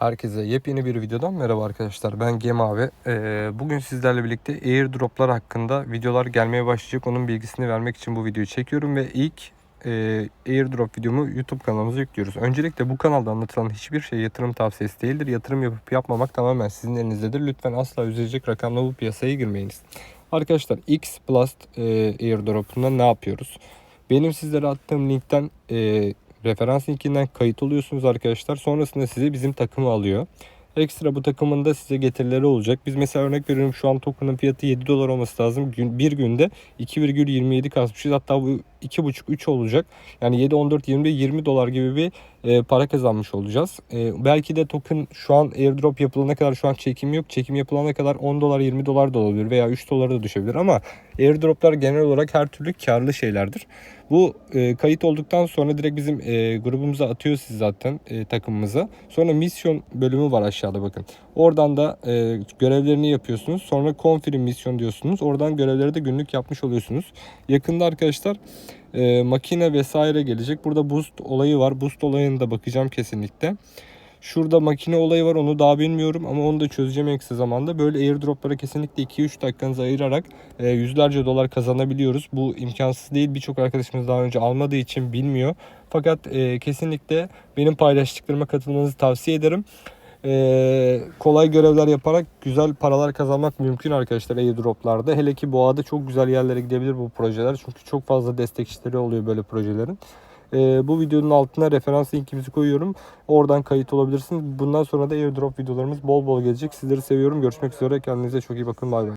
Herkese yepyeni bir videodan merhaba arkadaşlar. Ben Gem abi. Ee, bugün sizlerle birlikte airdroplar hakkında videolar gelmeye başlayacak. Onun bilgisini vermek için bu videoyu çekiyorum ve ilk e, airdrop videomu YouTube kanalımıza yüklüyoruz. Öncelikle bu kanalda anlatılan hiçbir şey yatırım tavsiyesi değildir. Yatırım yapıp yapmamak tamamen sizin elinizdedir. Lütfen asla üzecek rakamla bu piyasaya girmeyiniz. Arkadaşlar X Plus e, airdrop'unda ne yapıyoruz? Benim sizlere attığım linkten e, referans linkinden kayıt oluyorsunuz arkadaşlar. Sonrasında sizi bizim takımı alıyor. Ekstra bu takımın da size getirileri olacak. Biz mesela örnek veriyorum şu an token'ın fiyatı 7 dolar olması lazım. Gün, bir günde 2,27 kasmışız. Hatta bu 2,5-3 olacak. Yani 7, 14, 20, 20 dolar gibi bir e, para kazanmış olacağız. E, belki de token şu an airdrop yapılana kadar şu an çekim yok. Çekim yapılana kadar 10 dolar 20 dolar da olabilir veya 3 dolara da düşebilir ama airdroplar genel olarak her türlü karlı şeylerdir. Bu e, kayıt olduktan sonra direkt bizim e, grubumuza atıyor siz zaten e, takımımıza. Sonra misyon bölümü var aşağıda bakın. Oradan da e, görevlerini yapıyorsunuz. Sonra confirm misyon diyorsunuz. Oradan görevleri de günlük yapmış oluyorsunuz. Yakında arkadaşlar e, makine vesaire gelecek. Burada boost olayı var. Boost olayına da bakacağım kesinlikle. Şurada makine olayı var onu daha bilmiyorum ama onu da çözeceğim en kısa zamanda. Böyle airdroplara kesinlikle 2-3 dakikanızı ayırarak e, yüzlerce dolar kazanabiliyoruz. Bu imkansız değil. Birçok arkadaşımız daha önce almadığı için bilmiyor. Fakat e, kesinlikle benim paylaştıklarıma katılmanızı tavsiye ederim. E, kolay görevler yaparak güzel paralar kazanmak mümkün arkadaşlar airdroplarda. Hele ki boğada çok güzel yerlere gidebilir bu projeler. Çünkü çok fazla destekçileri oluyor böyle projelerin. Ee, bu videonun altına referans linkimizi koyuyorum. Oradan kayıt olabilirsiniz. Bundan sonra da airdrop videolarımız bol bol gelecek. Sizleri seviyorum. Görüşmek üzere. Kendinize çok iyi bakın. Bay bay.